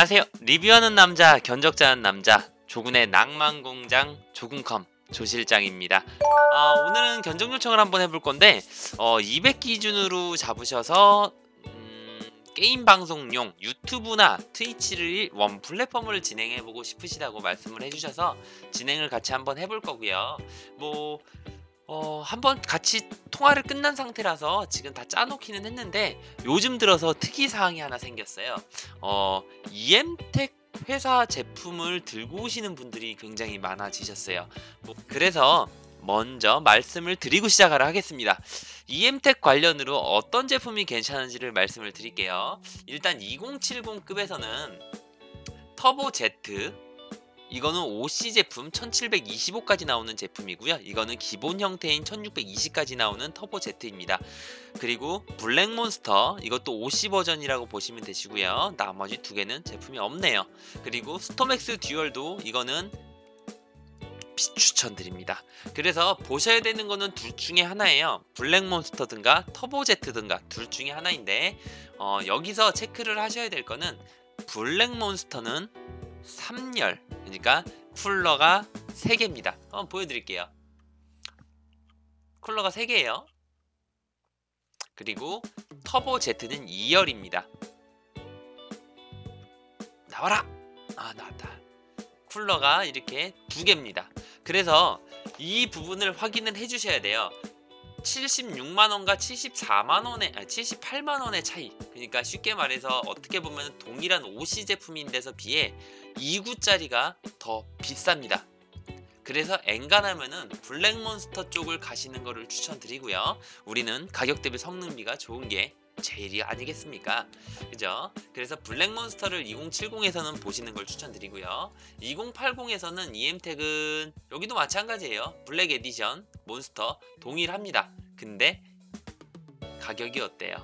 안녕하세요. 리뷰하는 남자, 견적자는 남자, 조군의 낭만공장 조군컴 조실장입니다. 아, 오늘은 견적 요청을 한번 해볼 건데 어, 200 기준으로 잡으셔서 음, 게임 방송용 유튜브나 트위치를 원 플랫폼을 진행해보고 싶으시다고 말씀을 해주셔서 진행을 같이 한번 해볼 거고요. 뭐 어, 한번 같이 통화를 끝난 상태라서 지금 다 짜놓기는 했는데 요즘 들어서 특이사항이 하나 생겼어요. 어, EM텍 회사 제품을 들고 오시는 분들이 굉장히 많아지셨어요. 뭐, 그래서 먼저 말씀을 드리고 시작을 하겠습니다. EM텍 관련으로 어떤 제품이 괜찮은지를 말씀을 드릴게요. 일단 2070급에서는 터보 Z 이거는 OC 제품 1725까지 나오는 제품이고요. 이거는 기본 형태인 1620까지 나오는 터보 Z입니다. 그리고 블랙몬스터 이것도 OC 버전이라고 보시면 되시고요. 나머지 두 개는 제품이 없네요. 그리고 스토맥스 듀얼도 이거는 추천드립니다. 그래서 보셔야 되는 거는 둘 중에 하나예요. 블랙몬스터든가 터보제트든가 둘 중에 하나인데 어, 여기서 체크를 하셔야 될 거는 블랙몬스터는 3열 그러니까 쿨러가 3개입니다. 한번 보여드릴게요. 쿨러가 3개예요. 그리고 터보 Z는 2열입니다. 나와라! 아 나왔다. 쿨러가 이렇게 두 개입니다. 그래서 이 부분을 확인을 해주셔야 돼요. 76만원과 74만원의 아 78만원의 차이. 그러니까 쉽게 말해서 어떻게 보면 동일한 OC 제품인데서 비해 2구짜리가 더 비쌉니다. 그래서 엔간하면은 블랙몬스터 쪽을 가시는 것을 추천드리고요. 우리는 가격 대비 성능비가 좋은 게 제일이 아니겠습니까? 그죠? 그래서 블랙몬스터를 2070에서는 보시는 걸 추천드리고요. 2080에서는 EM택은 여기도 마찬가지예요. 블랙 에디션, 몬스터 동일합니다. 근데 가격이 어때요?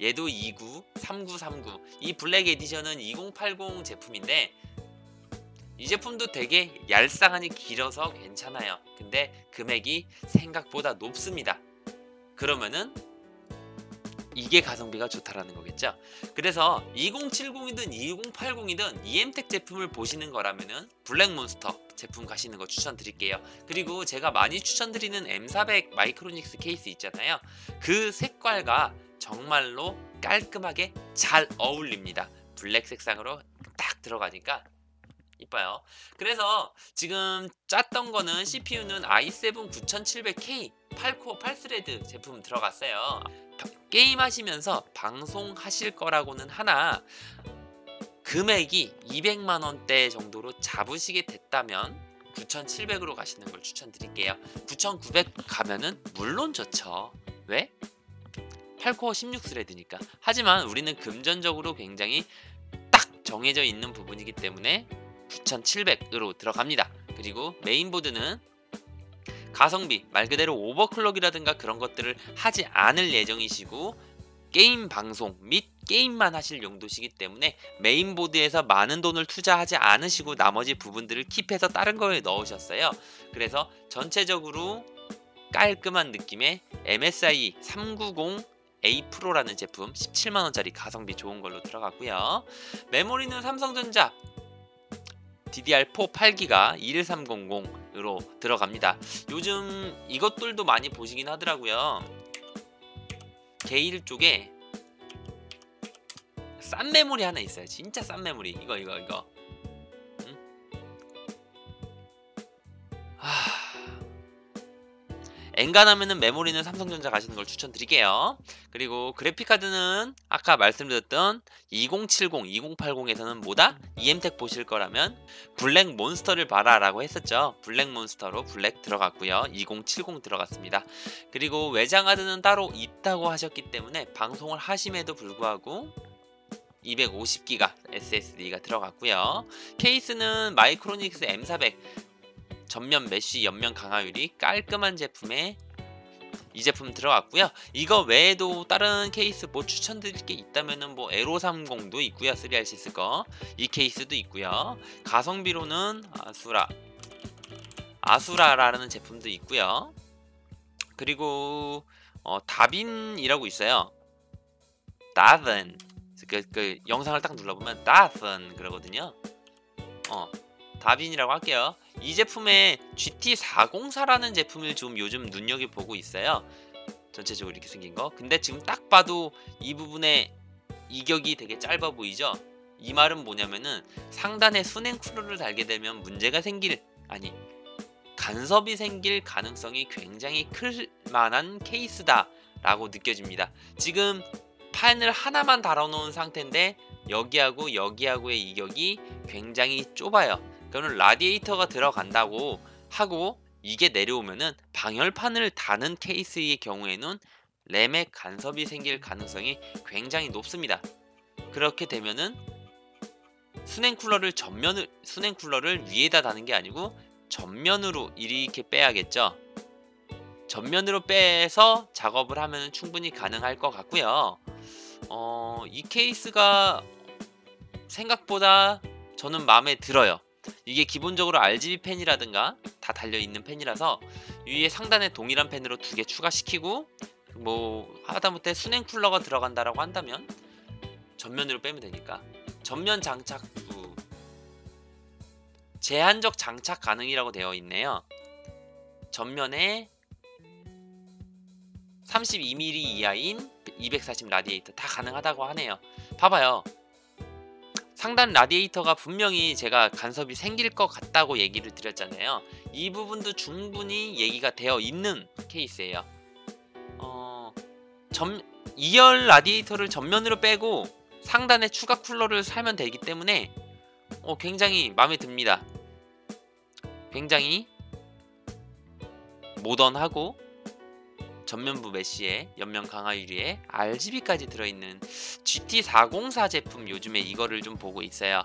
얘도 29, 3939. 이 블랙 에디션은 2080 제품인데 이 제품도 되게 얄쌍하니 길어서 괜찮아요. 근데 금액이 생각보다 높습니다. 그러면은 이게 가성비가 좋다라는 거겠죠. 그래서 2070이든 2080이든 EM텍 제품을 보시는 거라면은 블랙몬스터 제품 가시는 거 추천드릴게요. 그리고 제가 많이 추천드리는 M400 마이크로닉스 케이스 있잖아요. 그 색깔과 정말로 깔끔하게 잘 어울립니다. 블랙 색상으로 딱 들어가니까 이뻐요. 그래서 지금 짰던 거는 CPU는 i7 9700K 8코어 8스레드 제품 들어갔어요. 게임 하시면서 방송하실 거라고는 하나 금액이 200만 원대 정도로 잡으시게 됐다면 9,700으로 가시는 걸 추천드릴게요. 9,900 가면은 물론 좋죠. 왜? 8코어 16스레드니까. 하지만 우리는 금전적으로 굉장히 딱 정해져 있는 부분이기 때문에 9700으로 들어갑니다. 그리고 메인보드는 가성비 말 그대로 오버클럭이라든가 그런 것들을 하지 않을 예정이시고 게임 방송 및 게임만 하실 용도시기 때문에 메인보드에서 많은 돈을 투자하지 않으시고 나머지 부분들을 킵해서 다른 거에 넣으셨어요. 그래서 전체적으로 깔끔한 느낌의 MSI 390 A 프로라는 제품 17만원짜리 가성비 좋은 걸로 들어갔고요. 메모리는 삼성전자 DDR4 8기가 21300 으로 들어갑니다. 요즘 이것들도 많이 보시긴 하더라고요. 게일 쪽에 싼 메모리 하나 있어요. 진짜 싼 메모리. 이거 이거 이거. 엔간하면은 메모리는 삼성전자 가시는 걸 추천드릴게요. 그리고 그래픽카드는 아까 말씀드렸던 2070, 2080에서는 뭐다? EM텍 보실 거라면 블랙 몬스터를 봐라 라고 했었죠. 블랙 몬스터로 블랙 들어갔고요. 2070 들어갔습니다. 그리고 외장하드는 따로 있다고 하셨기 때문에 방송을 하심에도 불구하고 250기가 SSD가 들어갔고요. 케이스는 마이크로닉스 M400 전면 메쉬 옆면 강화율이 깔끔한 제품에 이 제품 들어갔고요. 이거 외에도 다른 케이스 뭐 추천드릴 게 있다면은 뭐 에로 30도 있고요. 3RCS 거. 이 케이스도 있고요. 가성비로는 아수라 아수라라는 제품도 있고요. 그리고 어, 다빈이라고 있어요. 다빈 그, 그 영상을 딱 눌러보면 다픈 그러거든요. 어 다빈이라고 할게요. 이 제품에 GT404라는 제품을 좀 요즘 눈여겨 보고 있어요. 전체적으로 이렇게 생긴 거. 근데 지금 딱 봐도 이 부분에 이격이 되게 짧아 보이죠? 이 말은 뭐냐면은 상단에 순행 쿨러를 달게 되면 문제가 생길 아니 간섭이 생길 가능성이 굉장히 클 만한 케이스다 라고 느껴집니다. 지금 판을 하나만 달아놓은 상태인데 여기하고 여기하고의 이격이 굉장히 좁아요. 그러면 라디에이터가 들어간다고 하고 이게 내려오면은 방열판을 다는 케이스의 경우에는 램에 간섭이 생길 가능성이 굉장히 높습니다. 그렇게 되면은 순행 쿨러를 전면을 순행 쿨러를 위에다 다는 게 아니고 전면으로 이렇게 빼야겠죠. 전면으로 빼서 작업을 하면 충분히 가능할 것 같고요. 어, 이 케이스가 생각보다 저는 마음에 들어요. 이게 기본적으로 RGB 펜이라든가 다 달려있는 펜이라서 위에 상단에 동일한 펜으로 두 개 추가시키고 뭐 하다못해 순행 쿨러가 들어간다라고 한다면 전면으로 빼면 되니까 전면 장착 후 제한적 장착 가능이라고 되어 있네요. 전면에 32mm 이하인 240 라디에이터 다 가능하다고 하네요. 봐봐요. 상단 라디에이터가 분명히 제가 간섭이 생길 것 같다고 얘기를 드렸잖아요. 이 부분도 충분히 얘기가 되어 있는 케이스예요. 어, 전, 2열 라디에이터를 전면으로 빼고 상단에 추가 쿨러를 사면 되기 때문에 어, 굉장히 마음에 듭니다. 굉장히 모던하고 전면부 메쉬에 옆면 강화 유리에 RGB까지 들어있는 GT404 제품 요즘에 이거를 좀 보고 있어요.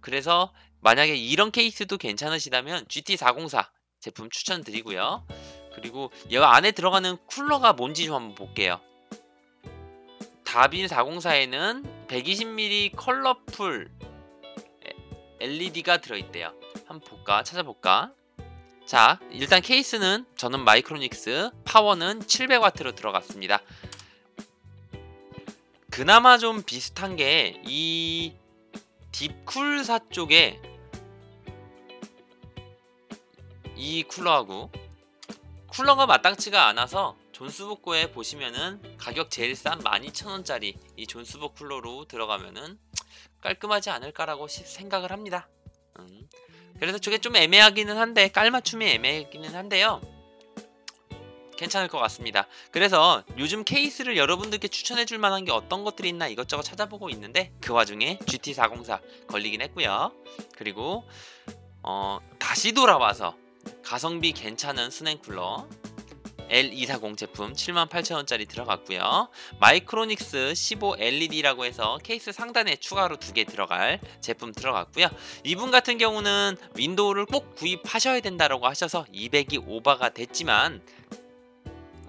그래서 만약에 이런 케이스도 괜찮으시다면 GT404 제품 추천드리고요. 그리고 얘 안에 들어가는 쿨러가 뭔지 좀 한번 볼게요. 다빈 404에는 120mm 컬러풀 LED가 들어있대요. 한번 볼까? 찾아볼까? 자 일단 케이스는 저는 마이크로닉스 파워는 700W로 들어갔습니다 그나마 좀 비슷한 게 이 딥쿨사 쪽에 이 쿨러하고 쿨러가 마땅치가 않아서 존스복고에 보시면은 가격 제일 싼 12,000원짜리 이 존스복 쿨러로 들어가면은 깔끔하지 않을까라고 생각을 합니다 음. 그래서 저게 좀 애매하기는 한데 깔맞춤이 애매하기는 한데요. 괜찮을 것 같습니다. 그래서 요즘 케이스를 여러분들께 추천해 줄 만한 게 어떤 것들이 있나 이것저것 찾아보고 있는데 그 와중에 GT404 걸리긴 했고요. 그리고 어, 다시 돌아와서 가성비 괜찮은 스냉쿨러 L240 제품 78,000원짜리 들어갔고요. 마이크로닉스 15 LED라고 해서 케이스 상단에 추가로 두 개 들어갈 제품 들어갔고요. 이분 같은 경우는 윈도우를 꼭 구입하셔야 된다고 하셔서 200이 오버가 됐지만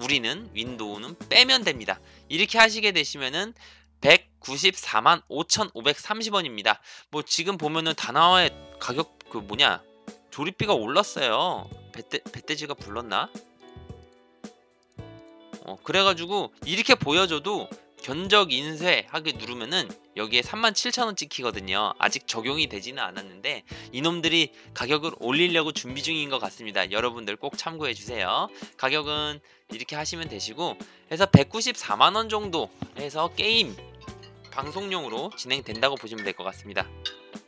우리는 윈도우는 빼면 됩니다. 이렇게 하시게 되시면은 194만 5,530원입니다. 뭐 지금 보면은 다나와의 가격 그 뭐냐 조립비가 올랐어요. 배떼, 배떼지가 불렀나? 어, 그래가지고 이렇게 보여줘도 견적 인쇄하게 누르면은 여기에 37,000원 찍히거든요. 아직 적용이 되지는 않았는데 이놈들이 가격을 올리려고 준비 중인 것 같습니다. 여러분들 꼭 참고해 주세요. 가격은 이렇게 하시면 되시고 해서 194만원 정도 해서 게임 방송용으로 진행된다고 보시면 될 것 같습니다.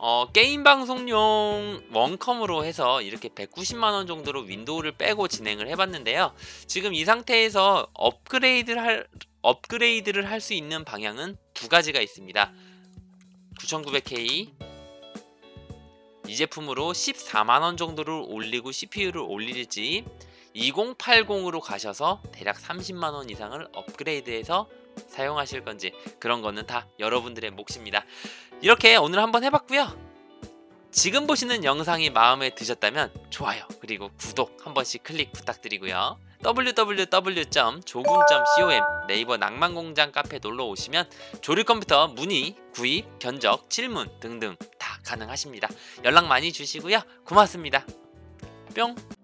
어, 게임 방송용 원컴으로 해서 이렇게 190만원 정도로 윈도우를 빼고 진행을 해봤는데요. 지금 이 상태에서 업그레이드를 할, 업그레이드를 할 수 있는 방향은 두 가지가 있습니다. 9900K 이 제품으로 14만원 정도를 올리고 CPU를 올릴지 2080으로 가셔서 대략 30만원 이상을 업그레이드해서 사용하실 건지 그런 거는 다 여러분들의 몫입니다. 이렇게 오늘 한번 해봤고요. 지금 보시는 영상이 마음에 드셨다면 좋아요 그리고 구독 한 번씩 클릭 부탁드리고요. www.조군.com 네이버 낭만공장 카페 놀러 오시면 조립 컴퓨터 문의, 구입, 견적, 질문 등등 다 가능하십니다. 연락 많이 주시고요. 고맙습니다. 뿅!